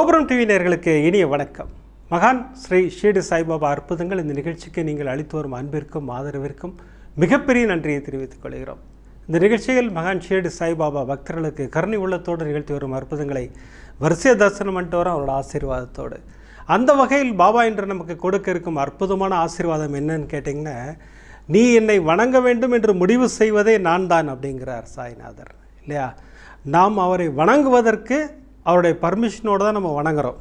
கோபுரம் டிவி நேர்களுக்கு இனிய வணக்கம். மகான் ஸ்ரீ ஷீடு சாய்பாபா அற்புதங்கள் இந்த நிகழ்ச்சிக்கு நீங்கள் அளித்து வரும் அன்பிற்கும் ஆதரவிற்கும் மிகப்பெரிய நன்றியை தெரிவித்துக் கொள்கிறோம். இந்த நிகழ்ச்சியில் மகான் ஷீடு சாய்பாபா பக்தர்களுக்கு கருணை உள்ளத்தோடு நிகழ்த்தி வரும் அற்புதங்களை வரிசை தரிசனம் பண்ணிட்டு வரோம் அவரோட ஆசீர்வாதத்தோடு. அந்த வகையில் பாபா என்று நமக்கு கொடுக்க இருக்கும் அற்புதமான ஆசீர்வாதம் என்னன்னு கேட்டிங்கன்னா நீ என்னை வணங்க வேண்டும் என்று முடிவு செய்வதே நான் தான் அப்படிங்கிறார் சாய்நாதர் இல்லையா? நாம் அவரை வணங்குவதற்கு அவருடைய பர்மிஷனோடு தான் நம்ம வணங்குறோம்.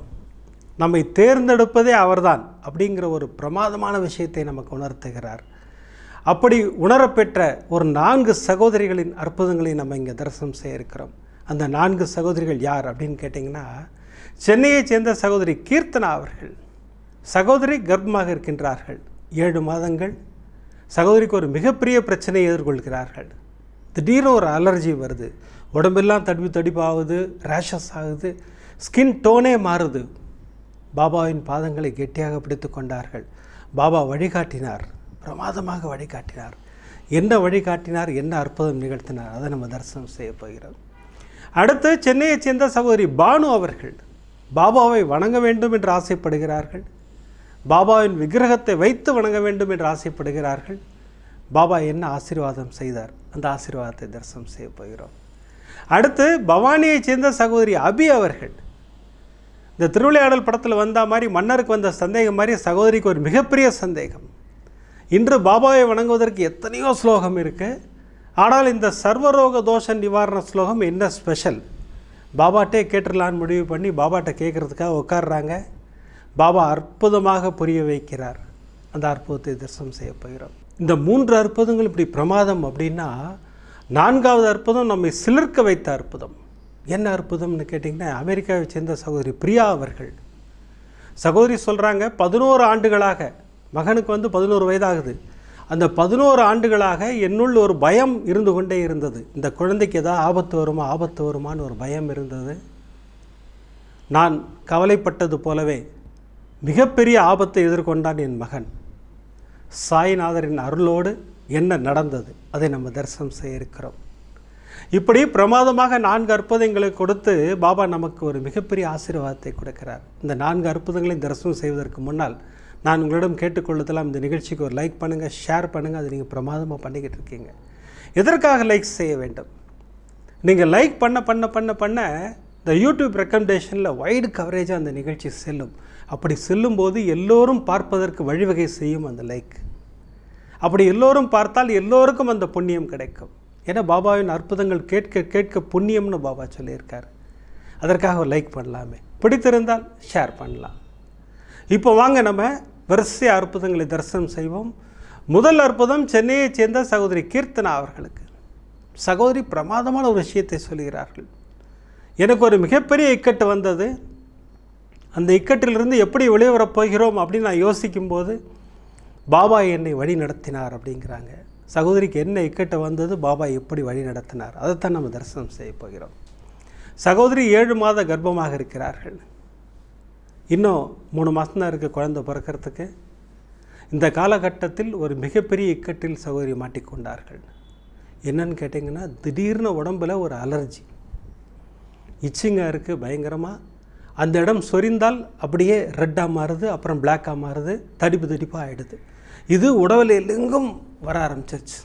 நம்மை தேர்ந்தெடுப்பதே அவர்தான் அப்படிங்கிற ஒரு பிரமாதமான விஷயத்தை நமக்கு உணர்த்துகிறார். அப்படி உணரப்பெற்ற ஒரு நான்கு சகோதரிகளின் அற்புதங்களை நம்ம இங்கே தரிசனம் செய்ய இருக்கிறோம். அந்த நான்கு சகோதரிகள் யார் அப்படின்னு கேட்டிங்கன்னா சென்னையைச் சேர்ந்த சகோதரி கீர்த்தனா அவர்கள் சகோதரி கர்ப்பமாக இருக்கின்றார்கள் ஏழு மாதங்கள் சகோதரிக்கு ஒரு மிகப்பெரிய பிரச்சனையை எதிர்கொள்கிறார்கள். திடீர்னு ஒரு அலர்ஜி வருது. உடம்பெல்லாம் தடுப்பு தடிப்பாகுது ரேஷஸ் ஆகுது ஸ்கின் டோனே மாறுது. பாபாவின் பாதங்களை கெட்டியாக பிடித்து கொண்டார்கள். பாபா வழிகாட்டினார் பிரமாதமாக வழிகாட்டினார். என்ன வழிகாட்டினார் என்ன அற்புதம் நிகழ்த்தினார் அதை நம்ம தரிசனம் செய்ய போகிறோம். அடுத்து சென்னையைச் சேர்ந்த சகோதரி பானு அவர்கள் பாபாவை வணங்க வேண்டும் என்று ஆசைப்படுகிறார்கள். பாபாவின் விக்கிரகத்தை வைத்து வணங்க வேண்டும் என்று ஆசைப்படுகிறார்கள். பாபா என்ன ஆசீர்வாதம் செய்தார் அந்த ஆசீர்வாதத்தை தரிசனம் செய்ய போகிறோம். அடுத்து பவானியைச் சேர்ந்த சகோதரி அபி அவர்கள். இந்த திருவிளையாடல் படத்தில் வந்த மாதிரி மன்னருக்கு வந்த சந்தேகம் மாதிரி சகோதரிக்கு ஒரு மிகப்பெரிய சந்தேகம். இன்று பாபாவை வணங்குவதற்கு எத்தனையோ ஸ்லோகம் இருக்குது ஆனால் இந்த சர்வரோக தோஷ நிவாரண ஸ்லோகம் என்ன ஸ்பெஷல்? பாபாட்டே கேட்டுடலான்னு முடிவு பண்ணி பாபாட்ட கேட்குறதுக்காக உட்காடுறாங்க பாபா அற்புதமாக புரிய வைக்கிறார். அந்த அற்புதத்தை தரிசனம் செய்ய போகிறோம். இந்த மூன்று அற்புதங்கள் இப்படி பிரமாதம் அப்படின்னா நான்காவது அற்புதம் நம்மை சிலிர்க்க வைத்த அற்புதம். என்ன அற்புதம்னு கேட்டிங்கன்னா அமெரிக்காவை சேர்ந்த சகோதரி பிரியா அவர்கள். சகோதரி சொல்கிறாங்க பதினோரு ஆண்டுகளாக மகனுக்கு வந்து பதினோரு வயதாகுது. அந்த பதினோரு ஆண்டுகளாக என்னுள் ஒரு பயம் இருந்து கொண்டே இருந்தது. இந்த குழந்தைக்கு ஏதாவது ஆபத்து வருமா ஆபத்து வருமான்னு ஒரு பயம் இருந்தது. நான் கவலைப்பட்டது போலவே மிகப்பெரிய ஆபத்தை எதிர்கொண்டான் என் மகன். சாய்நாதரின் அருளோடு என்ன நடந்தது? அதை நம்ம தரிசனம் செய்ய இருக்கிறோம். இப்படி பிரமாதமாக நான்கு அற்புதங்களை கொடுத்து பாபா நமக்கு ஒரு மிகப்பெரிய ஆசீர்வாதத்தை கொடுக்கிறார். இந்த நான்கு அற்புதங்களையும் தரிசனம் செய்வதற்கு முன்னால் நான் உங்களிடம் கேட்டுக்கொள்ளதெல்லாம் இந்த நிகழ்ச்சிக்கு ஒரு லைக் பண்ணுங்கள் ஷேர் பண்ணுங்கள் அதை நீங்கள் பிரமாதமாக பண்ணிக்கிட்டு இருக்கீங்க. எதற்காக லைக் செய்ய வேண்டும்? நீங்கள் லைக் பண்ண பண்ண பண்ண பண்ண இந்த யூடியூப் ரெக்கமெண்டேஷனில் வைடு கவரேஜாக அந்த நிகழ்ச்சி செல்லும். அப்படி செல்லும்போது எல்லோரும் பார்ப்பதற்கு வழிவகை செய்யும் அந்த லைக். அப்படி எல்லோரும் பார்த்தால் எல்லோருக்கும் அந்த புண்ணியம் கிடைக்கும். ஏன்னா பாபாவின் அற்புதங்கள் கேட்க கேட்க புண்ணியம்னு பாபா சொல்லியிருக்கார். அதற்காக லைக் பண்ணலாமே. பிடித்திருந்தால் ஷேர் பண்ணலாம். இப்போ வாங்க நம்ம வரிசை அற்புதங்களை தரிசனம் செய்வோம். முதல் அற்புதம் சென்னையைச் சேர்ந்த சகோதரி கீர்த்தனா அவர்களுக்கு. சகோதரி பிரமாதமான ஒரு விஷயத்தை சொல்கிறார்கள். எனக்கு ஒரு மிகப்பெரிய இக்கட்டு வந்தது. அந்த இக்கட்டிலிருந்து எப்படி வெளியே வரப்போகிறோம் அப்படின்னு நான் யோசிக்கும்போது பாபா என்னை வழி நடத்தினார் அப்படிங்கிறாங்க. சகோதரிக்கு என்ன இக்கட்டை வந்தது பாபா எப்படி வழி நடத்தினார்? அதைத்தான் நம்ம தரிசனம் செய்ய போகிறோம். சகோதரி ஏழு மாத கர்ப்பமாக இருக்கிறார்கள். இன்னும் மூணு மாதம் தான் இருக்குது குழந்தை பிறக்கிறதுக்கு. இந்த காலகட்டத்தில் ஒரு மிகப்பெரிய இக்கட்டில் சகோதரி மாட்டிக்கொண்டார்கள். என்னன்னு கேட்டிங்கன்னா திடீர்னு உடம்புல ஒரு அலர்ஜி. இச்சிங்காக இருக்குது பயங்கரமாக அந்த இடம் சொரிந்தால் அப்படியே ரெட்டாக மாறுது அப்புறம் பிளாக்காக மாறுது தடிப்பு தடிப்பாக ஆகிடுது இது உடலில் எங்கும் வர ஆரம்பிச்சிருச்சு.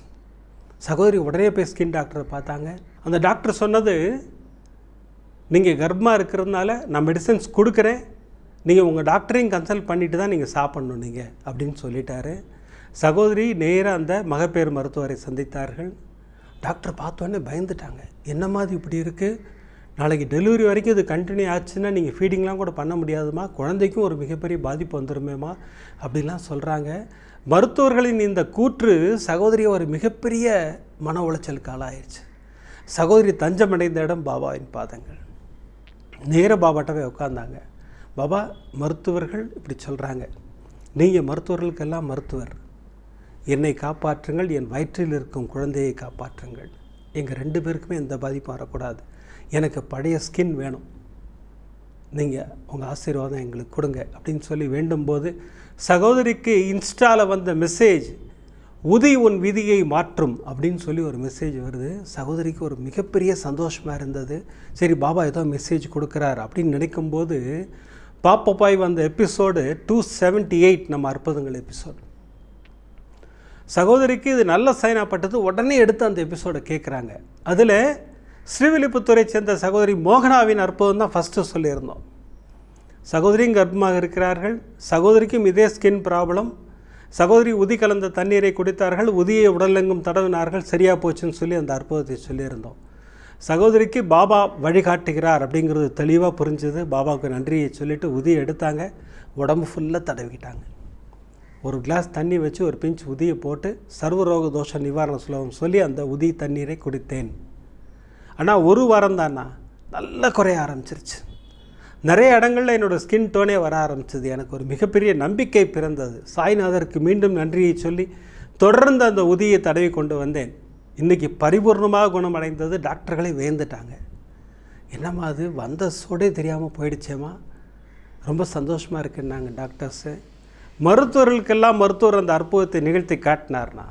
சகோதரி உடனே போய் ஸ்கின் டாக்டரை பார்த்தாங்க. அந்த டாக்டர் சொன்னது நீங்கள் கர்ப்பமாக இருக்கிறதுனால நான் மெடிசன்ஸ் கொடுக்குறேன். நீங்கள் உங்கள் டாக்டரையும் கன்சல்ட் பண்ணிட்டு தான் நீங்கள் சாப்பிட்ணும் நீங்கள் அப்படின்னு சொல்லிட்டாரு. சகோதரி நேராக அந்த மகப்பேறு மருத்துவரை சந்தித்தார்கள். டாக்டர் பார்த்தோன்னே பயந்துட்டாங்க. என்ன மாதிரி இப்படி இருக்குது நாளைக்கு டெலிவரி வரைக்கும் இது கண்டினியூ ஆச்சுன்னா நீங்கள் ஃபீடிங்லாம் கூட பண்ண முடியாதுமா? குழந்தைக்கும் ஒரு மிகப்பெரிய பாதிப்பு வந்துருமேம்மா? அப்படிலாம் சொல்கிறாங்க மருத்துவர்களின் இந்த கூற்று சகோதரியை ஒரு மிகப்பெரிய மன உளைச்சலுக்கு ஆளாயிருச்சு சகோதரி தஞ்சமடைந்த இடம் பாபாவின் பாதங்கள். நேர பாபாட்டவே உட்காந்தாங்க பாபா மருத்துவர்கள் இப்படி சொல்கிறாங்க நீங்கள் மருத்துவர்களுக்கெல்லாம் மருத்துவர். என்னை காப்பாற்றுங்கள் என் வயிற்றில் இருக்கும் குழந்தையை காப்பாற்றுங்கள். எங்கள் ரெண்டு பேருக்குமே எந்த பாதிப்பும் வரக்கூடாது. எனக்கு பழைய ஸ்கின் வேணும். நீங்கள் உங்கள் ஆசீர்வாதம் எங்களுக்கு கொடுங்க அப்படின்னு சொல்லி வேண்டும் போது சகோதரிக்கு இன்ஸ்டாவில் வந்த மெசேஜ் உதி உன் விதியை மாற்றும் அப்படின்னு சொல்லி ஒரு மெசேஜ் வருது. சகோதரிக்கு ஒரு மிகப்பெரிய சந்தோஷமாக இருந்தது. சரி பாபா ஏதோ மெசேஜ் கொடுக்குறார் அப்படின்னு நினைக்கும்போது பாப்பப்பாய் வந்த எபிசோடு டூ செவன்ட்டி எயிட் நம்ம அற்புதங்கள் எபிசோடு சகோதரிக்கு இது நல்ல சைனாப்பட்டது உடனே எடுத்து அந்த எபிசோடை கேட்குறாங்க அதில் ஸ்ரீவில்லிபுத்தூரை சேர்ந்த சகோதரி மோகனாவின் அற்புதம் தான் ஃபஸ்ட்டு சொல்லியிருந்தோம். சகோதரியும் கர்ப்பமாக இருக்கிறார்கள். சகோதரிக்கும் இதே ஸ்கின் ப்ராப்ளம் சகோதரி உதி கலந்த தண்ணீரை குடித்தார்கள். உதியை உடலெங்கும் தடவினார்கள். சரியாக போச்சுன்னு சொல்லி அந்த அற்புதத்தை சொல்லியிருந்தோம். சகோதரிக்கு பாபா வழிகாட்டுகிறார் அப்படிங்கிறது தெளிவாக புரிஞ்சுது. பாபாவுக்கு நன்றியை சொல்லிவிட்டு உதியை எடுத்தாங்க. உடம்பு ஃபுல்லாக தடவிக்கிட்டாங்க. ஒரு கிளாஸ் தண்ணி வச்சு ஒரு பிஞ்ச் உதியை போட்டு சர்வரோக தோஷ நிவாரண சுலபம் சொல்லி அந்த உதி தண்ணீரை குடித்தேன். ஆனால் ஒரு வாரம் தானா? நல்லா குறைய ஆரம்பிச்சிருச்சு. நிறைய இடங்களில் என்னோடய ஸ்கின் டோனே வர ஆரம்பிச்சது. எனக்கு ஒரு மிகப்பெரிய நம்பிக்கை பிறந்தது. சாய்நாதருக்கு மீண்டும் நன்றியை சொல்லி தொடர்ந்து அந்த உதியை தடவி கொண்டு வந்தேன். இன்றைக்கி பரிபூர்ணமாக குணமடைந்தது டாக்டர்களை வேந்துட்டாங்க என்னம்மா அது? வந்த சோடே தெரியாமல் போயிடுச்சேம்மா. ரொம்ப சந்தோஷமாக இருக்குன்னாங்க டாக்டர்ஸு. மருத்துவர்களுக்கெல்லாம் மருத்துவர் அந்த அற்புதத்தை நிகழ்த்தி காட்டினார்னா?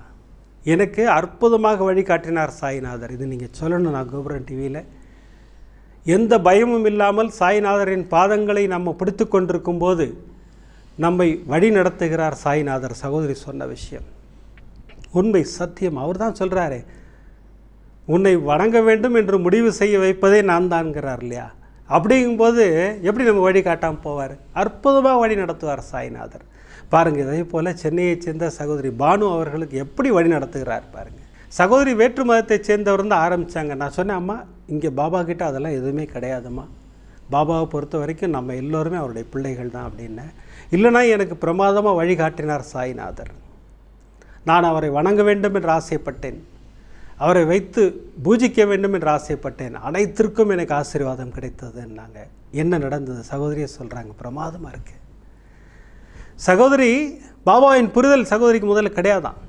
எனக்கு அற்புதமாக வழிகாட்டினார் சாய்நாதர். இது நீங்கள் சொல்லணும் நான் கோபுரம் டிவியில் எந்த பயமும் இல்லாமல் சாய்நாதரின் பாதங்களை நம்ம பிடித்து கொண்டிருக்கும் போது நம்மை வழி நடத்துகிறார் சாய்நாதர் சகோதரி சொன்ன விஷயம். உண்மை சத்தியம். அவர் தான் சொல்கிறாரே உன்னை வணங்க வேண்டும் என்று முடிவு செய்ய வைப்பதே நான் தான்கிறார் இல்லையா? அப்படிங்கும்போது எப்படி நம்ம வழி காட்டாமல் போவார்? அற்புதமாக வழி நடத்துவார் சாய்நாதர். பாருங்கள் இதே போல் சென்னையைச் சேர்ந்த சகோதரி பானு அவர்களுக்கு எப்படி வழி நடத்துகிறார் பாருங்கள் சகோதரி வேற்று மதத்தை சேர்ந்தவர் தான் ஆரம்பித்தாங்க நான் சொன்னேன் அம்மா இங்கே பாபா கிட்ட அதெல்லாம் எதுவுமே கிடையாதும்மா. பாபாவை பொறுத்த வரைக்கும் நம்ம எல்லோருமே அவருடைய பிள்ளைகள் தான் அப்படின்னேன் இல்லைனா எனக்கு பிரமாதமாக வழிகாட்டினார் சாய்நாதர். நான் அவரை வணங்க வேண்டும் என்று ஆசைப்பட்டேன். அவரை வைத்து பூஜிக்க வேண்டும் என்று ஆசைப்பட்டேன். அனைத்திற்கும் எனக்கு ஆசீர்வாதம் கிடைத்ததுன்னாங்க என்ன நடந்தது? சகோதரியை சொல்கிறாங்க பிரமாதமாக இருக்கு. சகோதரி பாபாவின் புரிதல் சகோதரிக்கு முதல்ல கிடையாதான்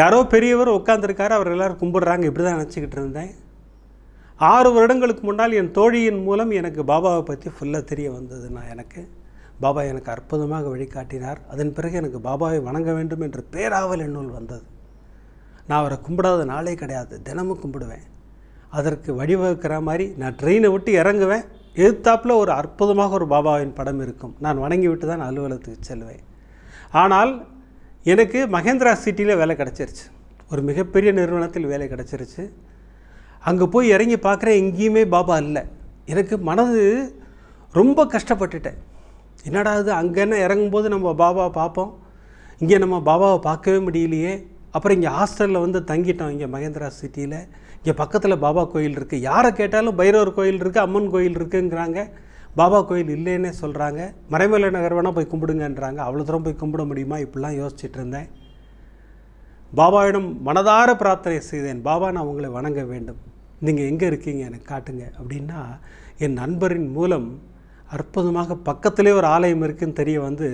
யாரோ பெரியவர் உட்காந்துருக்காரு அவர் எல்லோரும் கும்பிடுறாங்க. இப்படி தான் நினச்சிக்கிட்டு இருந்தேன். ஆறு வருடங்களுக்கு முன்னால் என் தோழியின் மூலம் எனக்கு பாபாவை பற்றி ஃபுல்லாக தெரிய வந்தது நான் எனக்கு. பாபா எனக்கு அற்புதமாக வழிகாட்டினார். அதன் பிறகு எனக்கு பாபாவை வணங்க வேண்டும் என்ற பேராவல் என்னுள் வந்தது. நான் அவரை கும்பிடாத நாளே கிடையாது. தினமும் கும்பிடுவேன். அதற்கு வழிவகுக்கிற மாதிரி நான் ட்ரெயினை விட்டு இறங்குவேன். எதிர்த்தாப்பில் ஒரு அற்புதமாக ஒரு பாபாவின் படம் இருக்கும். நான் வணங்கி விட்டு தான் அலுவலகத்துக்கு செல்வேன். ஆனால் எனக்கு மகேந்திரா சிட்டியில் வேலை கிடச்சிருச்சு. ஒரு மிகப்பெரிய நிறுவனத்தில் வேலை கிடச்சிருச்சு. அங்கே போய் இறங்கி பார்க்குறேன் எங்கேயுமே பாபா இல்லை. எனக்கு மனது ரொம்ப கஷ்டப்பட்டுட்டேன். என்னடா இது அங்கேன்னு இறங்கும்போது நம்ம பாபாவை பார்ப்போம்? இங்கே நம்ம பாபாவை பார்க்கவே முடியலையே. அப்புறம் இங்கே ஹாஸ்டலில் வந்து தங்கிட்டோம் இங்கே மகேந்திரா சிட்டியில். இங்கே பக்கத்தில் பாபா கோயில் இருக்குது யாரை கேட்டாலும் பைரவர் கோயில் இருக்குது அம்மன் கோயில் இருக்குங்கிறாங்க. பாபா கோயில் இல்லைன்னே சொல்கிறாங்க மறைமலை நகர் வேணால் போய் கும்பிடுங்கன்றாங்க. அவ்வளோ தூரம் போய் கும்பிட முடியுமா? இப்படிலாம் யோசிச்சுட்டு இருந்தேன். பாபாவிடம் மனதார பிரார்த்தனை செய்தேன். பாபா நான் உங்களை வணங்க வேண்டும். நீங்கள் எங்கே இருக்கீங்க? எனக்கு காட்டுங்க. அப்படின்னா என் நண்பரின் மூலம் அற்புதமாக பக்கத்திலே ஒரு ஆலயம் இருக்குதுன்னு தெரிய வந்து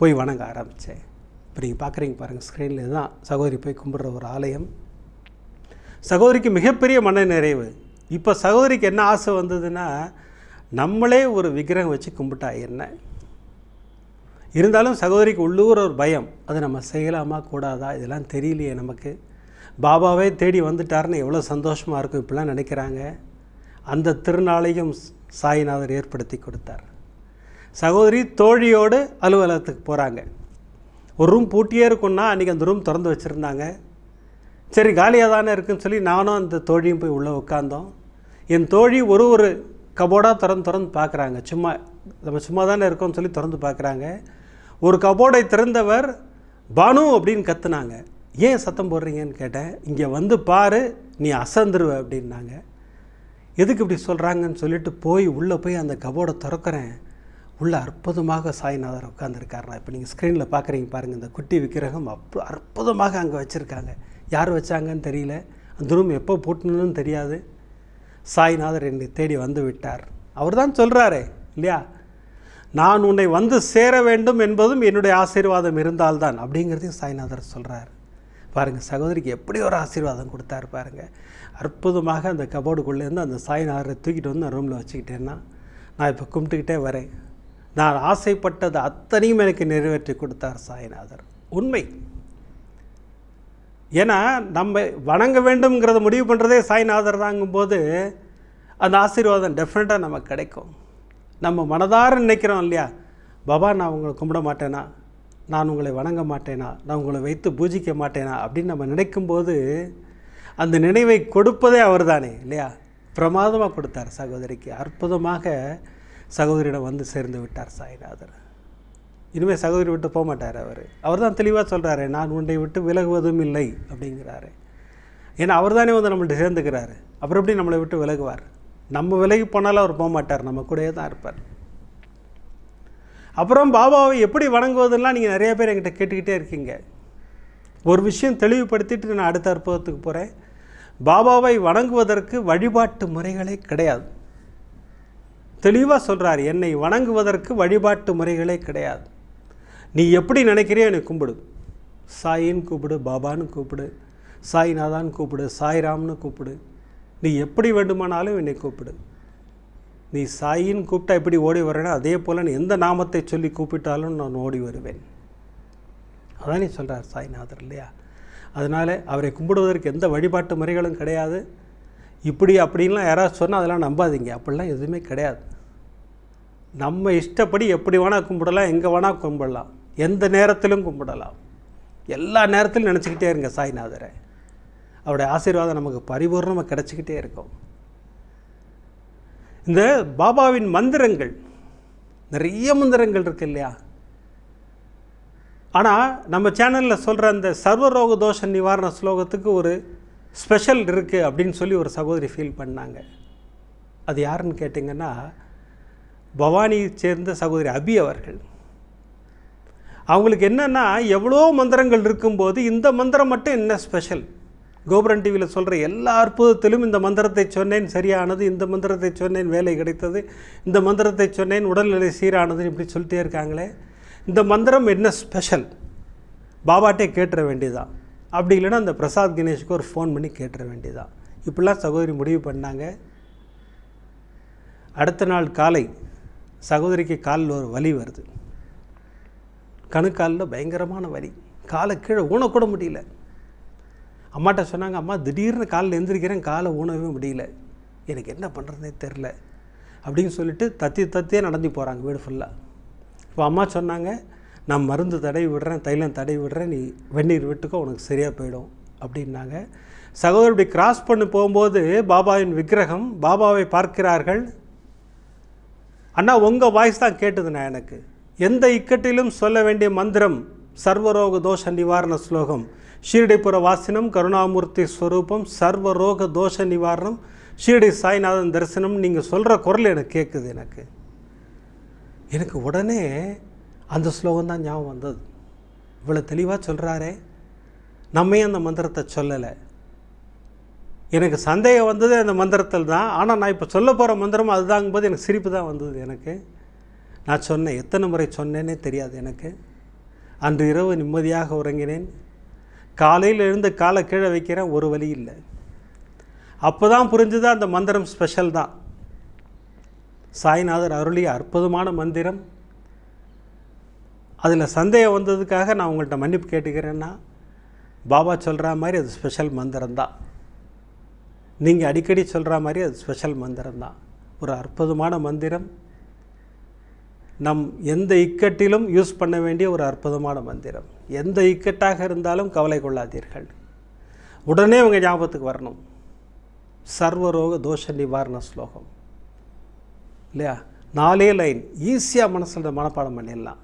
போய் வணங்க ஆரம்பித்தேன் இப்போ நீங்கள் பார்க்குறீங்க பாருங்கள் ஸ்க்ரீனில் தான் சகோதரி போய் கும்பிட்ற ஒரு ஆலயம். சகோதரிக்கு மிகப்பெரிய மன நிறைவு. இப்போ சகோதரிக்கு என்ன ஆசை வந்ததுன்னா நம்மளே ஒரு விக்கிரகம் வச்சு கும்பிட்டா என்ன? இருந்தாலும் சகோதரிக்கு உள்ளூர் ஒரு பயம். அது நம்ம செய்யலாமா கூடாதா? இதெல்லாம் தெரியலையே நமக்கு. பாபாவே தேடி வந்துட்டாருன்னு எவ்வளோ சந்தோஷமாக இருக்கும் இப்படிலாம் நினைக்கிறாங்க. அந்த திருநாளையும் சாய்நாதர் ஏற்படுத்தி கொடுத்தார். சகோதரி தோழியோடு அலுவலகத்துக்கு போகிறாங்க ஒரு ரூம் பூட்டியே இருக்குன்னா அன்றைக்கி அந்த ரூம் திறந்து வச்சுருந்தாங்க. சரி காலியாக தானே இருக்குன்னு சொல்லி நானும் அந்த தோழியும் போய் உள்ளே உட்காந்தோம் என் தோழி ஒரு ஒரு கபோர்டாக திறந்து திறந்து பார்க்குறாங்க. சும்மா நம்ம சும்மா தானே இருக்கோம்னு சொல்லி திறந்து பார்க்குறாங்க. ஒரு கபோர்டை திறந்தவர் பானு அப்படின்னு கத்துனாங்க. ஏன் சத்தம் போடுறீங்கன்னு கேட்டேன். இங்கே வந்து பாரு நீ அசந்துருவ அப்படின்னாங்க. எதுக்கு இப்படி சொல்கிறாங்கன்னு சொல்லிட்டு போய் உள்ளே போய் அந்த கபோர்டை திறக்கிறேன். உள்ள அற்புதமாக சாய்நாதர் உட்காந்துருக்காருனா இப்போ நீங்கள் ஸ்க்ரீனில் பார்க்குறீங்க பாருங்கள் இந்த குட்டி விக்கிரகம் அப்போ அற்புதமாக அங்கே வச்சுருக்காங்க. யார் வச்சாங்கன்னு தெரியல. அந்த ரூம் எப்போ பூட்டணும்னு தெரியாது. சாய்நாதர் என்னை தேடி வந்து விட்டார். அவர் தான் சொல்கிறாரே இல்லையா? நான் உன்னை வந்து சேர வேண்டும் என்பதும் என்னுடைய ஆசீர்வாதம் இருந்தால்தான் அப்படிங்கிறதையும் சாய்நாதர் சொல்கிறார் பாருங்கள் சகோதரிக்கு எப்படி ஒரு ஆசீர்வாதம் கொடுத்தாரு பாருங்கள் அற்புதமாக அந்த கபோர்டுக்குள்ளேருந்து அந்த சாய்நாதரை தூக்கிட்டு வந்து நான் ரூமில் வச்சுக்கிட்டேன்னா நான் இப்போ கும்பிட்டுக்கிட்டே வரேன். நான் ஆசைப்பட்டது அத்தனையும் எனக்கு நிறைவேற்றி கொடுத்தார் சாய்நாதர். உண்மை. ஏன்னா நம்ம வணங்க வேண்டும்ங்கிறத முடிவு பண்ணுறதே சாய்நாதர் தாங்கும்போது அந்த ஆசீர்வாதம் டெஃபினட்டாக நமக்கு கிடைக்கும். நம்ம மனதார நினைக்கிறோம் இல்லையா? பாபா நான் உங்களை கும்பிட மாட்டேனா? நான் உங்களை வணங்க மாட்டேனா? நான் உங்களை வைத்து பூஜிக்க மாட்டேனா? அப்படின்னு நம்ம நினைக்கும்போது அந்த நினைவை கொடுப்பதே அவர் தானே இல்லையா? பிரமாதமாக கொடுத்தார் சகோதரிக்கு. அற்புதமாக சகோதரியிடம் வந்து சேர்ந்து விட்டார் சாய்நாதர் இனிமேல் சகோதரி விட்டு போக மாட்டார் அவர். அவர் தான் தெளிவாக சொல்கிறாரு நான் உன்னை விட்டு விலகுவதும் இல்லை அப்படிங்கிறாரு. ஏன்னா அவர் தானே வந்து நம்மள்ட்ட சேர்ந்துக்கிறாரு. அப்புறம் எப்படி நம்மளை விட்டு விலகுவார்? நம்ம விலகி போனாலும் அவர் போக மாட்டார் நம்ம கூடயே தான் இருப்பார். அப்புறம் பாபாவை எப்படி வணங்குவதெல்லாம் நீங்கள் நிறைய பேர் என்கிட்ட கேட்டுக்கிட்டே இருக்கீங்க. ஒரு விஷயம் தெளிவுபடுத்திட்டு நான் அடுத்த அற்புதத்துக்கு போகிறேன் பாபாவை வணங்குவதற்கு வழிபாட்டு முறைகளே கிடையாது. தெளிவாக சொல்கிறார் என்னை வணங்குவதற்கு வழிபாட்டு முறைகளே கிடையாது. நீ எப்படி நினைக்கிறியோ என்னை கும்பிடு. சாயின்னு கூப்பிடு பாபான்னு கூப்பிடு சாய்நாதான்னு கூப்பிடு சாய்ராம்னு கூப்பிடு. நீ எப்படி வேண்டுமானாலும் என்னை கூப்பிடு. நீ சாயின்னு கூப்பிட்டா எப்படி ஓடி வரேனோ அதே போல் நீ எந்த நாமத்தை சொல்லி கூப்பிட்டாலும் நான் ஓடி வருவேன். அதான் நீ சொல்கிறார் சாய்நாதர் இல்லையா? அதனால் அவரை கும்பிடுவதற்கு எந்த வழிபாட்டு முறைகளும் கிடையாது. இப்படி அப்படின்லாம் யாராவது சொன்னால் அதெல்லாம் நம்பாதீங்க. அப்படிலாம் எதுவுமே கிடையாது. நம்ம இஷ்டப்படி எப்படி வேணால் கும்பிடலாம் எங்கே வேணால் கும்பிடலாம். எந்த நேரத்திலும் கும்பிடலாம். எல்லா நேரத்திலும் நினச்சிக்கிட்டே இருங்க சாய்நாதரை. அவருடைய ஆசீர்வாதம் நமக்கு பரிபூர்ணமாக கிடச்சிக்கிட்டே இருக்கும். இந்த பாபாவின் மந்திரங்கள் நிறைய மந்திரங்கள் இருக்கு இல்லையா? ஆனால் நம்ம சேனலில் சொல்கிற அந்த சர்வரோக தோஷ நிவாரண ஸ்லோகத்துக்கு ஒரு ஸ்பெஷல் இருக்குது அப்படின்னு சொல்லி ஒரு சகோதரி ஃபீல் பண்ணாங்க. அது யாருன்னு கேட்டிங்கன்னா பவானியை சேர்ந்த சகோதரி அபி அவர்கள். அவங்களுக்கு என்னென்னா எவ்வளோ மந்திரங்கள் இருக்கும்போது இந்த மந்திரம் மட்டும் என்ன ஸ்பெஷல் கோபுரன் டிவியில் சொல்கிற எல்லா அற்புதத்திலும் இந்த மந்திரத்தை சொன்னேன் சரியானது இந்த மந்திரத்தை சொன்னேன் வேலை கிடைத்தது இந்த மந்திரத்தை சொன்னேன் உடல்நிலை சீரானதுன்னு இப்படி சொல்லிட்டே இருக்காங்களே. இந்த மந்திரம் என்ன ஸ்பெஷல் பாபாட்டே கேட்டுற வேண்டியதான் அப்படி இல்லைன்னா அந்த பிரசாத் கணேஷுக்கு ஒரு ஃபோன் பண்ணி கேட்டுற வேண்டியதான் இப்படிலாம் சகோதரி முடிவு பண்ணாங்க. அடுத்த நாள் காலை சகோதரிக்கு காலில் ஒரு வலி வருது. கணுக்காலில் பயங்கரமான வலி. காலை கீழே ஊனக்கூட முடியல. அம்மாட்ட சொன்னாங்க அம்மா திடீர்னு காலில் எழுந்திரிக்கிறேன் காலை ஊனவே முடியல. எனக்கு என்ன பண்ணுறதுனே தெரில அப்படின்னு சொல்லிட்டு தத்தி தத்தியே நடந்து போகிறாங்க வீடு ஃபுல்லாக இப்போ அம்மா சொன்னாங்க நான் மருந்து தடவி விடுறேன் தைலம் தடவி விடுறேன் நீ வெந்நீர் விட்டுக்கோ உனக்கு சரியாக போயிடும். அப்படின்னாங்க. சகோதரி இப்படி கிராஸ் பண்ணி போகும்போது பாபாவின் விக்கிரகம் பாபாவை பார்க்கிறார்கள். அண்ணா உங்கள் வாய்ஸ் தான் கேட்டுதுண்ணா எனக்கு. எந்த இக்கட்டிலும் சொல்ல வேண்டிய மந்திரம் சர்வரோக தோஷ நிவாரண ஸ்லோகம். ஷீரடிபுர வாசினம் கருணாமூர்த்தி ஸ்வரூபம் சர்வரோக தோஷ நிவாரணம் ஷீரடி சாய்நாதன் தரிசனம். நீங்கள் சொல்கிற குரல் எனக்கு கேட்குது எனக்கு. எனக்கு உடனே அந்த ஸ்லோகம் தான் ஞாபகம் வந்தது. இவ்வளோ தெளிவாக சொல்கிறாரே நம்மே அந்த மந்திரத்தை சொல்லலை. எனக்கு சந்தேகம் வந்தது அந்த மந்திரத்தில் தான் ஆனால் நான் இப்போ சொல்ல போகிற மந்திரம் அதுதாங்கும்போது எனக்கு சிரிப்பு தான் வந்தது எனக்கு. நான் சொன்னேன் எத்தனை முறை சொன்னேனே தெரியாது எனக்கு. அன்று இரவு நிம்மதியாக உறங்கினேன். காலையில் எழுந்து காலை கீழே வைக்கிறேன் ஒரு வழி இல்லை. அப்போ தான் புரிஞ்சுது அந்த மந்திரம் ஸ்பெஷல் தான். சாய்நாதர் அருளிய அற்புதமான மந்திரம். அதில் சந்தேகம் வந்ததுக்காக நான் உங்கள்கிட்ட மன்னிப்பு கேட்டுக்கிறேன்னா பாபா சொல்கிற மாதிரி அது ஸ்பெஷல் மந்திரம் தான். நீங்கள் அடிக்கடி சொல்கிற மாதிரி அது ஸ்பெஷல் மந்திரம் தான். ஒரு அற்புதமான மந்திரம். நம் எந்த இக்கட்டிலும் யூஸ் பண்ண வேண்டிய ஒரு அற்புதமான மந்திரம். எந்த இக்கட்டாக இருந்தாலும் கவலை கொள்ளாதீர்கள். உடனே உங்கள் ஞாபகத்துக்கு வரணும். சர்வரோக தோஷ நிவாரண ஸ்லோகம். இல்லையா? நாலே லைன். ஈஸியாக மனசில் மனப்பாடம் பண்ணிடலாம்.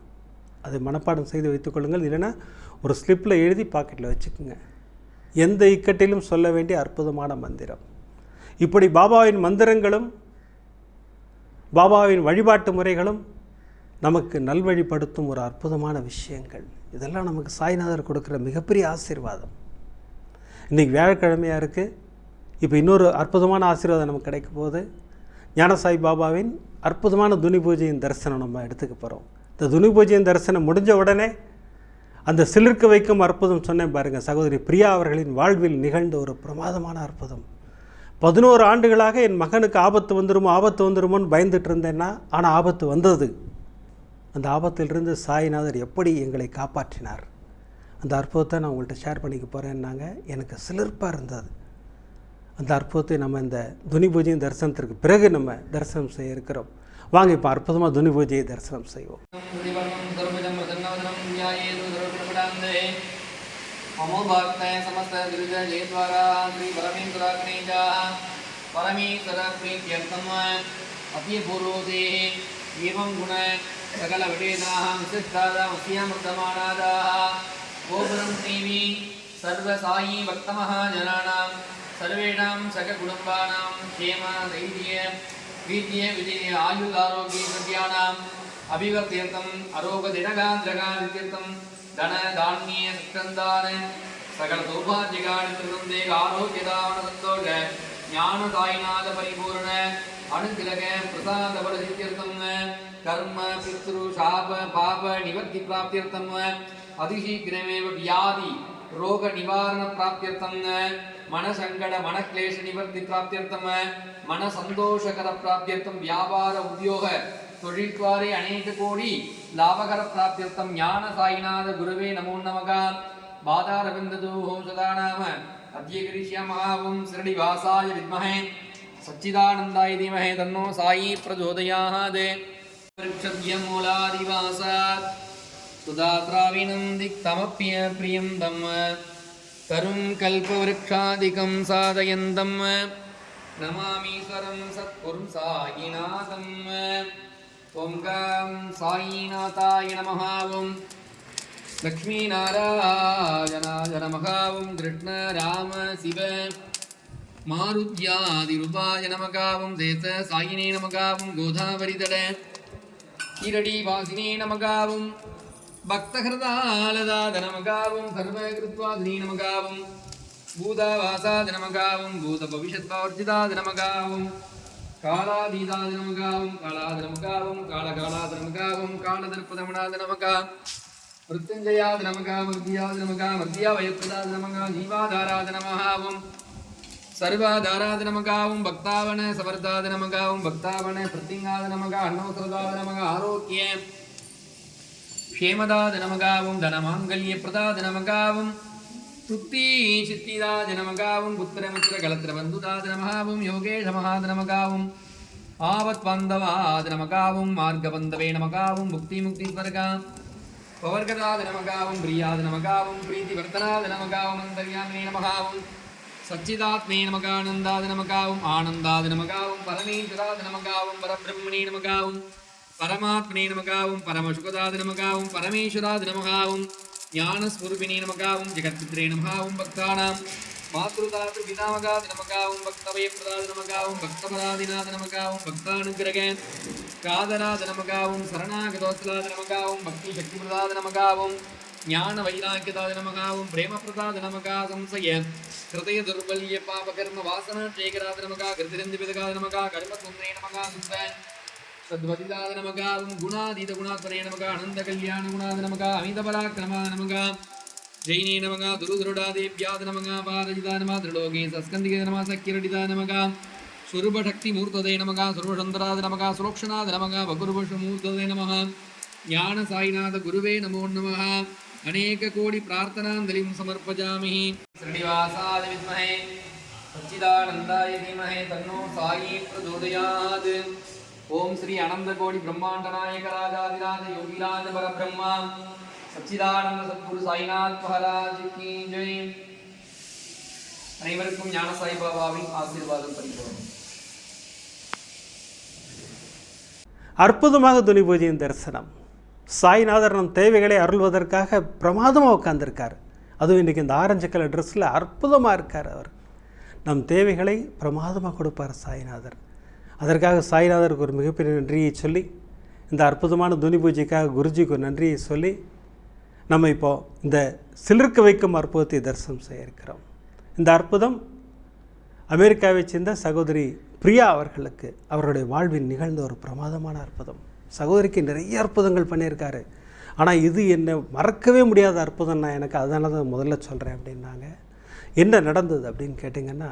அதை மனப்பாடம் செய்து வைத்துக்கொள்ளுங்கள் இல்லைன்னா ஒரு ஸ்லிப்பில் எழுதி பாக்கெட்டில் வச்சுக்கோங்க. எந்த இக்கட்டிலும் சொல்ல வேண்டிய அற்புதமான மந்திரம். இப்படி பாபாவின் மந்திரங்களும் பாபாவின் வழிபாட்டு முறைகளும் நமக்கு நல்வழிப்படுத்தும் ஒரு அற்புதமான விஷயங்கள். இதெல்லாம் நமக்கு சாய்நாதர் கொடுக்குற மிகப்பெரிய ஆசீர்வாதம். இன்றைக்கி வியாழக்கிழமையாக இருக்குது இப்போ இன்னொரு அற்புதமான ஆசீர்வாதம் நமக்கு கிடைக்கும் போது ஞானசாய் பாபாவின் அற்புதமான துணி பூஜையின் தரிசனம் நம்ம எடுத்துக்க போகிறோம் இந்த துணி பூஜையின் தரிசனம் முடிஞ்ச உடனே அந்த சிலிர்க்க வைக்கும் அற்புதம் சொன்னேன் பாருங்கள் சகோதரி பிரியா அவர்களின் வாழ்வில் நிகழ்ந்த ஒரு பிரமாதமான அற்புதம். பதினோரு ஆண்டுகளாக என் மகனுக்கு ஆபத்து வந்துருமோ ஆபத்து வந்துருமோன்னு பயந்துட்டு இருந்தேன்னா ஆனால் ஆபத்து வந்தது. அந்த ஆபத்திலிருந்து சாய்நாதர் எப்படி எங்களை காப்பாற்றினார்? அந்த அற்புதத்தை நான் உங்கள்கிட்ட ஷேர் பண்ணிக்க போகிறேன்னாங்க எனக்கு சிலிர்ப்பாக இருந்தது. அந்த அற்புதத்தை நம்ம இந்த துனி பூஜையும் தரிசனத்திற்கு பிறகு நம்ம தரிசனம் செய்ய இருக்கிறோம். வாங்க இப்போ அற்புதமாக துனி பூஜையை தரிசனம் செய்வோம். பரமேஸ்வர பிரீத்தியர்த்தம் அபியபூர்வதே ஏவம் குண சகலவிடேதாம் சித்தாதாம் ஸ்ரீயாமிருத்தமானாதாக கோபுரம் ஸ்ரீவி சர்வசாயி பக்தமகா ஜனானாம் சர்வேணாம் சக குடும்பானாம் கேம தைரிய வீரிய விஜய ஆயுள் ஆரோக்கிய சத்யானாம் அபிவர்த்தீர்த்தம் அரோக தினகாந்திரகாதித்தீர்த்தம் தன தானிய சுக்கந்தான சகல சௌபாஜிகாணி திருந்தே ஆரோக்கியதான சந்தோக ஞான தாய்நாத பரிபூர்ண அணுகிலக பிரசாத பலசித்தியர்த்தம் கர்ம பித்ரு சாப பாப நிவர்த்தி பிராப்தியர்த்தம் அதிசீக்கிரமேவ வியாதி ரோக நிவாரண பிராப்தியர்த்தம் மனசங்கட மனக்லேஷ நிவர்த்தி பிராப்தியர்த்தம் மன சந்தோஷகர பிராப்தியர்த்தம் வியாபார உத்தியோக தொழில்வாரே அநேக கோடி லாபகர பிராப்தியர்த்தம் ஞான சாயிநாத குருவே நமோ நமகா பாதாரவிந்ததூ சதா நாம அத்தியகரிஷ்யாமாவும் சிரடிவாசாய வித்மஹே सच्चिदानन्दाय धीमहि तन्नो साई प्रचोदयात् वृक्षद्यमूलादिवासात् सुधात्राविणं दिक्तमप्य प्रियं तं तरुं कल्पवृक्षादिकं साधयन्तं नमामीश्वरं सत्कुरुं सायिनाथम् ॐ गं सायीनाथाय नमः ॐ लक्ष्मीनारायणाय नमः ॐ कृष्ण राम शिव மாருத்யாதிருபாய நமகாவும் தேச சாயினே நமகாவும் கோதாவரிதட கிரடி வாசினே நமகாவும் பக்தஹிருதாலதாத நமகாவும் சர்வகிருத்வாதினே நமகாவும் பூதாவாசாத நமகாவும் பூத பவிஷத்வார்ஜிதாத நமகாவும் காலாதீதாத நமகாவும் காலாத நமகாவும் காலகாலாத நமகாவும் காலதர்ப்பதமனாத நமகா மிருத்யுஞ்சயாத நமகா மிருத்தியாத நமகா மிருத்தியா வயப்பிரதாத நமகா ஜீவாதாராத நமகாவும் சர்வாதாராத நமகாவும் பக்தாவன சவர்தாத நமகாவும் பக்தாவன பிரத்திங்காத நமகா அன்னவசரதாத நமக ஆரோக்கிய க்ஷேமதாத நமகாவும் தனமாங்கல்ய பிரதாத நமகாவும் சுத்தி சித்திதாத நமகாவும் புத்திரமித்திர கலத்திர பந்துதாத நமகாவும் யோகேஷ மகாத நமகாவும் ஆவத் பந்தவாத நமகாவும் மார்கபந்தவே நமகாவும் முக்தி முக்தி ஸ்வர்கா பவர்கதாத நமகாவும் பிரியாத நமகாவும் பிரீத்தி வர்த்தனாத நமகாவும் அந்தர்யாமினே நமகாவும் சச்சிதாத்மே நமகானந்தாத நமகாவும் ஆனந்தாத நமகாவும் பரமேஸ்வராத நமகாவும் பரபிரம்மணே நமகாவும் பரமாத்மனே நமகாவும் பரமசுகதாத நமகாவும் பரமேஸ்வராத நமகாவும் ஞானஸ்வரூபிணே நமகாவும் ஜெகத்பித்ரே நமகாவும் பக்தானாம் மாத்ருதாத பிதாமகாத நமகாவும் பக்தவயப்பிரதாத நமகாவும் பக்தபராதிநாத நமகாவும் பக்தானுகிரக காதராத நமகாவும் சரணாகதோஸ்லாத நமகாவும் பக்தி சக்திபிரதாத நமகாவும் ஞான வைராக்கியதாத நமகாவும் பிரேம பிரதாத நமகாகம் செய்ய ஹிருதய துர்பல்ய பாப கர்ம வாசன சேகராத நமகா கிருதிரந்தி விதகாத நமகா கர்ம சுந்தரே நமகா சுந்த சத்வதிதாத நமகாவும் குணாதீத குணாத்வரே நமகா அனந்த கல்யாண குணாத நமகா அமித பராக்கிரமா நமகா ஜெயினே நமகா துருதுருடாதேவ்யாத நமகா பாரஜிதா நம திருலோகே சஸ்கந்திகே நம சக்கிரடிதா நமகா சுருபசக்தி மூர்த்ததே நமகா சுருபசந்தராத நமகா சுரோக்ஷனாத நமகா வகுருபஷ மூர்த்ததே நமகா ஞான சாய்நாத குருவே நமோ நமகா அநேக கோடி பிரார்த்தனாஞ்சலிம் சமர்ப்பஜாமி ஸ்ரீனிவாசாய வித்மஹே சச்சிதானந்தாய தீமஹே தன்னோ சாயி பிரச்சோதயாத் ஓம் ஸ்ரீ அனந்த கோடி பிரம்மாண்ட நாயக ராஜாதிராஜ யோகிராஜ பரபிரம்மா சச்சிதானந்த சத்குரு சாய்நாத் மகாராஜ் கி ஜெய் அனைவருக்கும் ஞான சாய்பாபாவின் ஆசீர்வாதம் பரிபூர்ணம் அற்புதமாக துனி பூஜையின் தரிசனம். சாய்நாதர் நம் தேவைகளை அருள்வதற்காக பிரமாதமாக உட்காந்துருக்கார் அதுவும் இன்றைக்கி இந்த ஆரஞ்சு கலர் ட்ரெஸ்ஸில் அற்புதமாக இருக்கார் அவர். நம் தேவைகளை பிரமாதமாக கொடுப்பார் சாய்நாதர். அதற்காக சாய்நாதருக்கு ஒரு மிகப்பெரிய நன்றியை சொல்லி இந்த அற்புதமான துனி பூஜைக்காக குருஜிக்கு ஒரு நன்றியை சொல்லி நம்ம இப்போ இந்த சிலிர்க்க வைக்கும் அற்புதத்தை தரிசனம் செய்ய இருக்கிறோம். இந்த அற்புதம் அமெரிக்காவைச் சேர்ந்த சகோதரி பிரியா அவர்களுக்கு அவருடைய வாழ்வில் நிகழ்ந்த ஒரு பிரமாதமான அற்புதம். சகோதரிக்கு நிறைய அற்புதங்கள் பண்ணியிருக்காரு. ஆனால் இது என்னை மறக்கவே முடியாத அற்புதம் நான் எனக்கு அதனால தான் முதல்ல சொல்கிறேன் அப்படின்னாங்க. என்ன நடந்தது அப்படின்னு கேட்டிங்கன்னா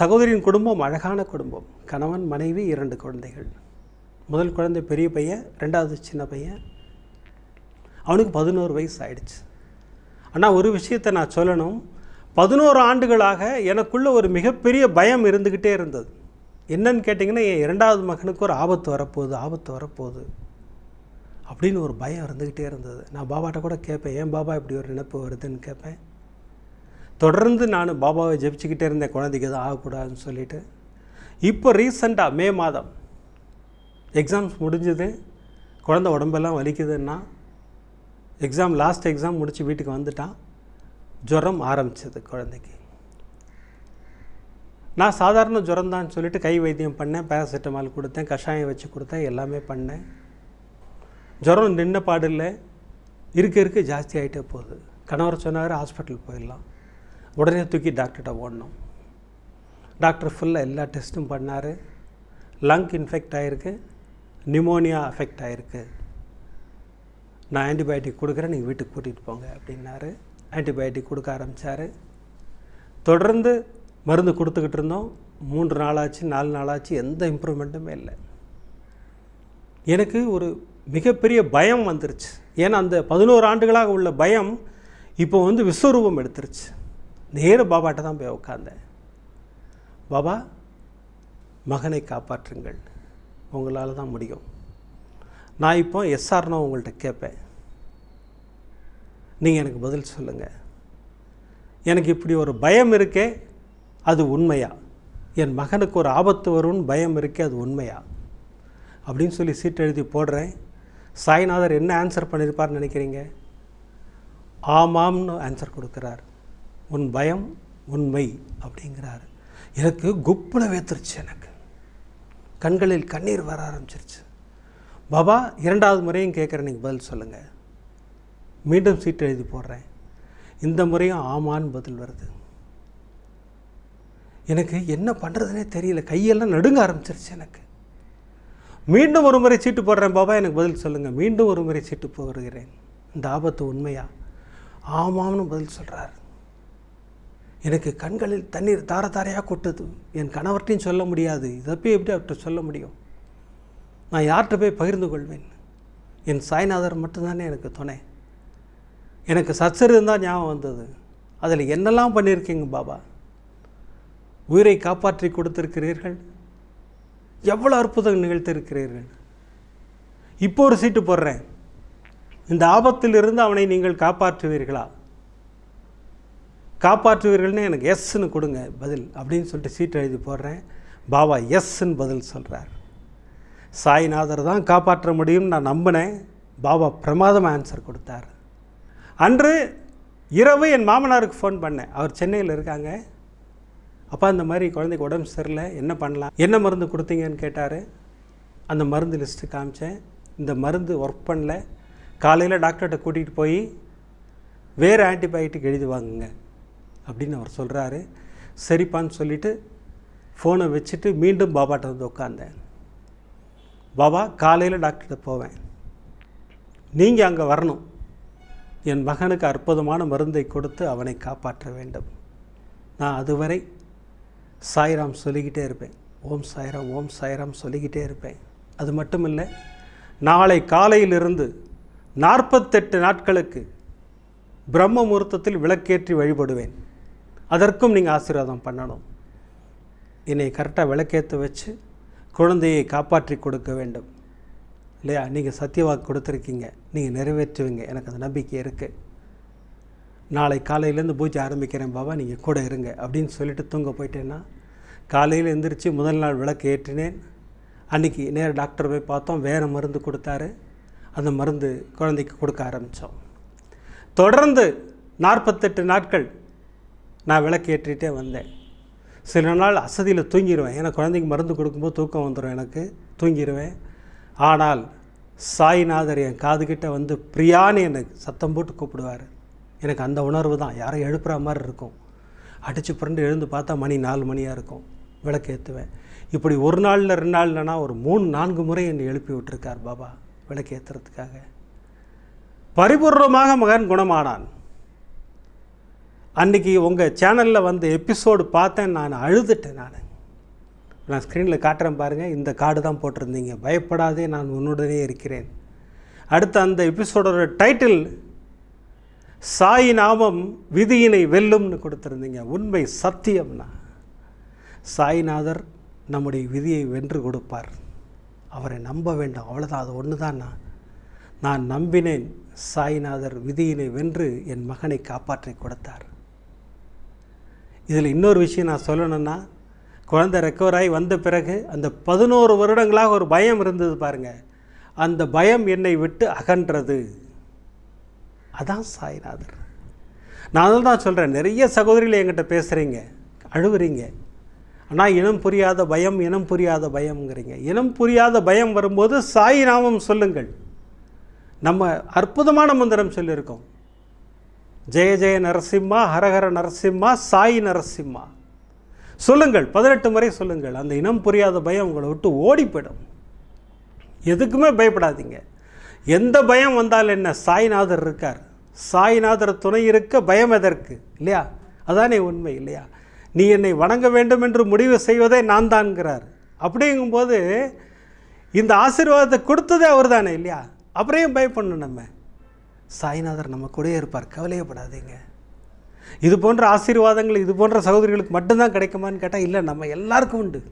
சகோதரியின் குடும்பம் அழகான குடும்பம். கணவன் மனைவி இரண்டு குழந்தைகள். முதல் குழந்தை பெரிய பையன் ரெண்டாவது சின்ன பையன். அவனுக்கு பதினோரு வயசு ஆயிடுச்சு. ஆனால் ஒரு விஷயத்தை நான் சொல்லணும். பதினோரு ஆண்டுகளாக எனக்குள்ள ஒரு மிகப்பெரிய பயம் இருந்துக்கிட்டே இருந்தது. என்னன்னு கேட்டிங்கன்னா என் இரண்டாவது மகனுக்கு ஒரு ஆபத்து வரப்போகுது ஆபத்து வரப்போகுது அப்படின்னு ஒரு பயம் இருந்துக்கிட்டே இருந்தது. நான் பாபாட்ட கூட கேட்பேன் ஏன் பாபா இப்படி ஒரு நினைப்பு வருதுன்னு? கேட்பேன். தொடர்ந்து நான் பாபாவை ஜெபிச்சுக்கிட்டே இருந்தேன் குழந்தைக்கு எதுவும் ஆகக்கூடாதுன்னு சொல்லிட்டு. இப்போ ரீசண்டாக மே மாதம் எக்ஸாம்ஸ் முடிஞ்சது. குழந்த உடம்பெல்லாம் வலிக்குதுன்னா எக்ஸாம் லாஸ்ட் எக்ஸாம் முடித்து வீட்டுக்கு வந்துட்டான். ஜுரம் ஆரம்பிச்சது குழந்தைக்கு. நான் சாதாரண ஜுரம் தான் சொல்லிட்டு கை வைத்தியம் பண்ணேன் பேராசிட்டமால் கொடுத்தேன் கஷாயம் வச்சு கொடுத்தேன் எல்லாமே பண்ணேன். ஜுரம் நின்ன பாடு இல்லை இருக்க இருக்க ஜாஸ்தி ஆகிட்டே போகுது. கணவர் சொன்னார் ஹாஸ்பிட்டல் போயிடலாம். உடனே தூக்கி டாக்டர்கிட்ட ஓடணும். டாக்டர் ஃபுல்லாக எல்லா டெஸ்ட்டும் பண்ணார். லங் இன்ஃபெக்ட் ஆகிருக்கு நிமோனியா அஃபெக்ட் ஆகிருக்கு நான் ஆன்டிபயோட்டிக் கொடுக்குறேன் நீங்கள் வீட்டுக்கு கூட்டிகிட்டு போங்க அப்படின்னாரு. ஆன்டிபயோட்டிக் கொடுக்க ஆரம்பித்தார் தொடர்ந்து மருந்து கொடுத்துக்கிட்டு இருந்தோம். மூன்று நாளாச்சு நாலு நாளாச்சு எந்த இம்ப்ரூவ்மெண்ட்டுமே இல்லை. எனக்கு ஒரு மிகப்பெரிய பயம் வந்துருச்சு. ஏன்னா அந்த பதினோரு ஆண்டுகளாக உள்ள பயம் இப்போ வந்து விஸ்வரூபம் எடுத்துருச்சு. நேர பாபாட்ட தான் போய் உட்காந்தேன் பாபா மகனை காப்பாற்றுங்கள். உங்களால் தான் முடியும். நான் இப்போ எஸ்ஆர்னா உங்கள்கிட்ட கேட்பேன் நீங்கள் எனக்கு பதில் சொல்லுங்கள் எனக்கு இப்படி ஒரு பயம் இருக்கே அது உண்மையா? என் மகனுக்கு ஒரு ஆபத்து வரும்னு பயம் இருக்கே அது உண்மையா? அப்படின்னு சொல்லி சீட் எழுதி போடுறேன். சாய்நாதர் என்ன ஆன்சர் பண்ணியிருப்பார்னு நினைக்கிறீங்க? ஆமாம்னு ஆன்சர் கொடுக்குறார். உன் பயம் உண்மை அப்படிங்கிறார். எனக்கு குப்புல வேத்துருச்சு எனக்கு. கண்களில் கண்ணீர் வர ஆரம்பிச்சிருச்சு. பாபா இரண்டாவது முறையும் கேட்குறேன் நீங்கள் பதில் சொல்லுங்கள் மீண்டும் சீட்டு எழுதி போடுறேன். இந்த முறையும் ஆமான்னு பதில் வருது. எனக்கு என்ன பண்ணுறதுனே தெரியல. கையெல்லாம் நடுங்க ஆரம்பிச்சிருச்சு எனக்கு. மீண்டும் ஒரு முறை சீட்டு போடுறேன் பாபா எனக்கு பதில் சொல்லுங்கள் மீண்டும் ஒரு முறை சீட்டு போடுகிறேன். இந்த ஆபத்து உண்மையா? ஆமாம்னு பதில் சொல்கிறார் எனக்கு கண்களில் தண்ணீர் தார தாரையாக கொட்டுது. என் கணவர்கிட்டையும் சொல்ல முடியாது. இதை போய் எப்படி அவர்கிட்ட சொல்ல முடியும்? நான் யார்கிட்ட போய் பகிர்ந்து கொள்வேன்? என் சாய்நாதர் மட்டும்தானே எனக்கு துணை. எனக்கு சச்சரிதம் தான் ஞாபகம் வந்தது. அதில் என்னெல்லாம் பண்ணியிருக்கீங்க பாபா? உயிரை காப்பாற்றி கொடுத்திருக்கிறீர்கள்? எவ்வளோ அற்புதம் நிகழ்த்திருக்கிறீர்கள்? இப்போ ஒரு சீட்டு போடுறேன். இந்த ஆபத்திலிருந்து அவனை நீங்கள் காப்பாற்றுவீர்களா? காப்பாற்றுவீர்கள்னு எனக்கு எஸ்ன்னு கொடுங்க பதில் அப்படின்னு சொல்லிட்டு சீட்டு எழுதி போடுறேன். பாபா எஸ்ன்னு பதில் சொல்கிறார் சாய்நாதர் தான் காப்பாற்ற முடியும்னு நான் நம்பினேன். பாபா பிரமாதமாக ஆன்சர் கொடுத்தார். அன்று இரவு என் மாமனாருக்கு ஃபோன் பண்ணேன். அவர் சென்னையில் இருக்காங்க. அப்பா இந்த மாதிரி குழந்தைக்கு உடம்பு சரியில்லை என்ன பண்ணலாம்? என்ன மருந்து கொடுத்தீங்கன்னு கேட்டார். அந்த மருந்து லிஸ்ட்டு காமிச்சேன். இந்த மருந்து ஒர்க் பண்ணல. காலையில் டாக்டர்கிட்ட கூட்டிகிட்டு போய் வேறு ஆன்டிபயோட்டிக் எழுதி வாங்குங்க அப்படின்னு அவர் சொல்கிறாரு சரிப்பான்னு சொல்லிவிட்டு ஃபோனை வச்சுட்டு மீண்டும் பாபாட்ட வந்து உட்காந்தேன் பாபா காலையில் டாக்டர்கிட்ட போவேன். நீங்கள் அங்கே வரணும். என் மகனுக்கு அற்புதமான மருந்தை கொடுத்து அவனை காப்பாற்ற வேண்டும். நான் அதுவரை சாய்ராம் சொல்லிக்கிட்டே இருப்பேன். ஓம் சாய்ராம் ஓம் சாய்ராம் சொல்லிக்கிட்டே இருப்பேன். அது மட்டும் இல்லை நாளை காலையிலிருந்து நாற்பத்தெட்டு நாட்களுக்கு பிரம்ம முகூர்த்தத்தில் விளக்கேற்றி வழிபடுவேன். அதற்கும் நீங்கள் ஆசீர்வாதம் பண்ணணும். என்னை கரெக்டாக விளக்கேற்ற வச்சு குழந்தையை காப்பாற்றி கொடுக்க வேண்டும். இல்லையா? நீங்கள் சத்தியவாக்கு கொடுத்துருக்கீங்க. நீங்கள் நிறைவேற்றுவீங்க. எனக்கு அந்த நம்பிக்கை இருக்குது நாளை காலையிலேருந்து பூஜை ஆரம்பிக்கிறேன் பாபா நீங்கள் கூட இருங்க அப்படின்னு சொல்லிட்டு தூங்க போயிட்டேன்னா காலையில் எழுந்திரிச்சு முதல் நாள் விளக்கு ஏற்றினேன். அன்றைக்கி நேராக டாக்டர் போய் பார்த்தோம் வேறு மருந்து கொடுத்தாரு. அந்த மருந்து குழந்தைக்கு கொடுக்க ஆரம்பித்தோம் தொடர்ந்து நாற்பத்தெட்டு நாட்கள் நான் விளக்கு ஏற்றிட்டே வந்தேன். சில நாள் அசதியில் தூங்கிடுவேன் ஏன்னா குழந்தைக்கு மருந்து கொடுக்கும்போது தூக்கம் வந்துடும் எனக்கு. தூங்கிடுவேன் ஆனால் சாய்நாதர் என் காதுகிட்ட வந்து பிரியான்னு எனக்கு சத்தம் போட்டு கூப்பிடுவார். எனக்கு அந்த உணர்வு தான். யாரையும் எழுப்புற மாதிரி இருக்கும். அடித்து புரண்டு எழுந்து பார்த்தா மணி நாலு மணியாக இருக்கும். விளக்கு ஏற்றுவேன் இப்படி ஒரு நாளில் ரெண்டு நாள்லனா ஒரு மூணு நான்கு முறை என்னை எழுப்பி விட்டுருக்கார் பாபா விளக்கு ஏற்றுறதுக்காக பரிபூர்ணமாக மகன் குணமானான். அன்றைக்கி உங்கள் சேனலில் வந்து எபிசோடு பார்த்தேன். நான் அழுதுட்டேன் நான். நான் ஸ்க்ரீனில் காட்டுறேன் பாருங்கள் இந்த கார்டு தான் போட்டிருந்தீங்க. பயப்படாதே நான் உன்னுடனே இருக்கிறேன். அடுத்த அந்த எபிசோடோட டைட்டில் சாய் நாமம் விதியினை வெல்லும்னு கொடுத்துருந்தீங்க. உண்மை சத்தியம்னா. சாய்நாதர் நம்முடைய விதியை வென்று கொடுப்பார். அவரை நம்ப வேண்டும். அவ்வளோதான் அது ஒன்று தான்னா நான் நம்பினேன் சாய்நாதர் விதியினை வென்று என் மகனை காப்பாற்றி கொடுத்தார். இதில் இன்னொரு விஷயம் நான் சொல்லணும்னா குழந்தை ரெக்கவர் ஆகி வந்த பிறகு அந்த பதினோரு வருடங்களாக ஒரு பயம் இருந்தது பாருங்கள் அந்த பயம் என்னை விட்டு அகன்றது. அதான் சாய்நாதர் நான் தான் சொல்கிறேன் நிறைய சகோதரிகள் என்கிட்ட பேசுகிறீங்க அழுகுறீங்க ஆனால் இனம் புரியாத பயம் இனம் புரியாத பயம்ங்கிறீங்க. இனம் புரியாத பயம் வரும்போது சாய் நாமம் சொல்லுங்கள். நம்ம அற்புதமான மந்திரம் சொல்லியிருக்கோம். ஜெய ஜெய நரசிம்மா ஹரஹர நரசிம்மா சாய் நரசிம்மா. சொல்லுங்கள் பதினெட்டு முறை சொல்லுங்கள். அந்த இனம் புரியாத பயம் உங்களை விட்டு ஓடி போயிடும் எதுக்குமே பயப்படாதீங்க. எந்த பயம் வந்தாலும் என்ன? சாய்நாதர் இருக்கார். சாய்நாதர் துணை இருக்க பயம் எதற்கு? இல்லையா? அதானே உண்மை இல்லையா? நீ என்னை வணங்க வேண்டும் என்று முடிவு செய்வதே நான் தான்கிறார் அப்படிங்கும்போது இந்த ஆசீர்வாதத்தை கொடுத்ததே அவர் தானே இல்லையா? அப்புறம் பயப்படணும் நம்ம? சாய்நாதர் நம்ம கூடயே இருப்பார். கவலையப்படாதீங்க. இது போன்ற ஆசீர்வாதங்கள் இது போன்ற சகோதரிகளுக்கு மட்டும்தான் கிடைக்குமான்னு கேட்டால் இல்லை நம்ம எல்லாருக்கும் உண்டு.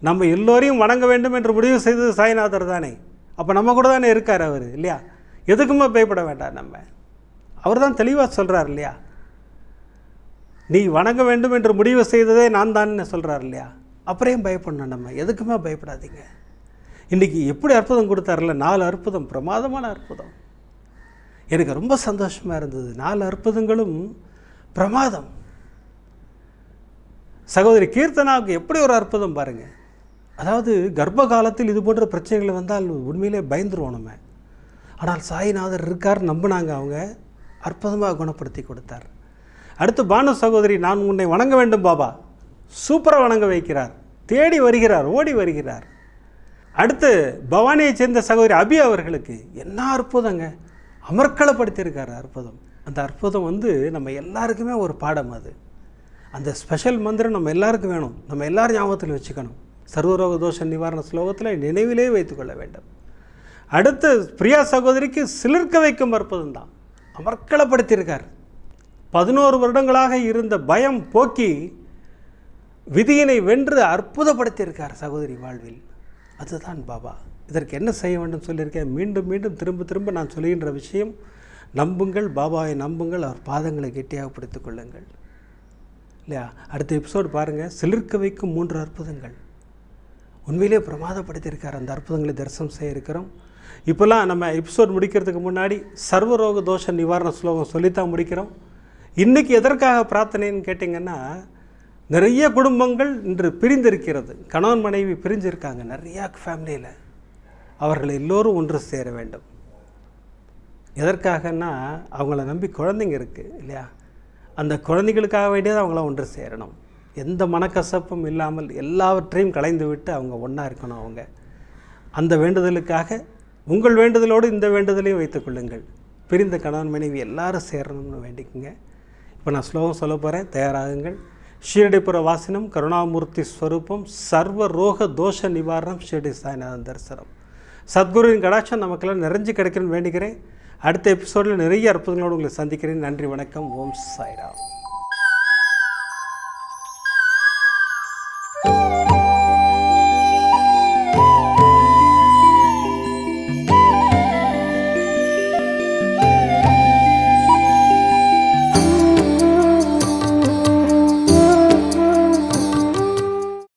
நம்ம எல்லோரையும் வணங்க வேண்டும் என்று முடிவு செய்தது சாய்நாதர் தானே. அப்போ நம்ம கூட தானே இருக்கார் அவர் இல்லையா? எதுக்குமே பயப்பட வேண்டாம் நம்ம. அவர் தான் தெளிவாக சொல்கிறார் இல்லையா? நீ வணங்க வேண்டும் என்று முடிவு செய்ததே நான் தான் சொல்கிறார் இல்லையா? அப்புறம் பயப்படணும் நம்ம? எதுக்குமே பயப்படாதீங்க. இன்றைக்கி எப்படி அற்புதம் கொடுத்தாருல்ல? நாலு அற்புதம் பிரமாதமான அற்புதம். எனக்கு ரொம்ப சந்தோஷமாக இருந்தது. நாலு அற்புதங்களும் பிரமாதம். சகோதரி கீர்த்தனாவுக்கு எப்படி ஒரு அற்புதம் பாருங்கள் அதாவது கர்ப்ப காலத்தில் இது போன்ற பிரச்சனைகள் வந்தால் உண்மையிலே பயந்துருவோம் நம்ம. ஆனால் சாய்நாதர் இருக்கார் நம்பினாங்க அவங்க. அற்புதமாக குணப்படுத்தி கொடுத்தார். அடுத்து பானு சகோதரி நான் உன்னை வணங்க வேண்டும் பாபா. சூப்பராக வணங்க வைக்கிறார். தேடி வருகிறார் ஓடி வருகிறார். அடுத்து பவானியை சேர்ந்த சகோதரி அபி அவர்களுக்கு என்ன அற்புதங்க. அமர்க்களப்படுத்தியிருக்கார் அற்புதம். அந்த அற்புதம் வந்து நம்ம எல்லாருக்குமே ஒரு பாடம் அது. அந்த ஸ்பெஷல் மந்திரம் நம்ம எல்லாருக்கும் வேணும். நம்ம எல்லோரும் ஞாபகத்தில் வச்சுக்கணும். சர்வரோக தோஷ நிவாரண ஸ்லோகத்தில் நினைவிலே வைத்துக்கொள்ள வேண்டும். அடுத்து பிரியா சகோதரிக்கு சிலிர்க்க வைக்கும் அற்புதம் தான். அமர்க்களப்படுத்தியிருக்கார். பதினோரு வருடங்களாக இருந்த பயம் போக்கி விதியினை வென்று அற்புதப்படுத்தியிருக்கார் சகோதரி வாழ்வில். அதுதான் பாபா. இதற்கு என்ன செய்ய வேண்டும் சொல்லியிருக்கேன். மீண்டும் மீண்டும் திரும்ப திரும்ப நான் சொல்லுகின்ற விஷயம் நம்புங்கள் பாபாவை நம்புங்கள் அவர் பாதங்களை கெட்டியாக பிடித்துக் கொள்ளுங்கள். இல்லையா? அடுத்த எபிசோடு பாருங்கள் சிலிர்க்க வைக்கும் மூன்று அற்புதங்கள். உண்மையிலே பிரமாதப்படுத்தியிருக்கார். அந்த அற்புதங்களை தரிசனம் செய்ய இருக்கிறோம். இப்போல்லாம் நம்ம எபிசோட் முடிக்கிறதுக்கு முன்னாடி சர்வரோக தோஷ நிவாரண ஸ்லோகம் சொல்லித்தான் முடிக்கிறோம். இன்றைக்கி எதற்காக பிரார்த்தனைன்னு கேட்டிங்கன்னா நிறைய குடும்பங்கள் இன்று பிரிந்திருக்கிறது. கணவன் மனைவி பிரிஞ்சிருக்காங்க. நிறையா ஃபேமிலியில் அவர்கள் எல்லோரும் ஒன்று சேர வேண்டும். எதற்காகன்னா அவங்கள நம்பி குழந்தைங்க இருக்குது இல்லையா? அந்த குழந்தைகளுக்காக வேண்டியது அவங்கள ஒன்று சேரணும். எந்த மனக்கசப்பும் இல்லாமல் எல்லாவற்றையும் கலைந்து விட்டு அவங்க ஒன்றா இருக்கணும் அவங்க. அந்த வேண்டுதலுக்காக உங்கள் வேண்டுதலோடு இந்த வேண்டுதலையும் வைத்துக்கொள்ளுங்கள் பிரிந்த கணவன் மனைவி எல்லாரும் சேரணும்னு வேண்டிக்குங்க. இப்போ நான் ஸ்லோகம் சொல்ல போகிறேன் தயாராகுங்கள். ஷீரடிபுர வாசினம் கருணாமூர்த்தி ஸ்வரூபம் சர்வ ரோக தோஷ நிவாரணம் ஷீரடி சாய்நாதன் தரிசனம். சத்குருவின் கடாட்சம் நமக்கெல்லாம் நிறைஞ்சு கிடைக்கணும்னு வேண்டிக்கிறேன். அடுத்த எபிசோடில் நிறைய அற்புதங்களோடு உங்களை சந்திக்கிறேன். நன்றி வணக்கம். ஓம் சாய்ராம்.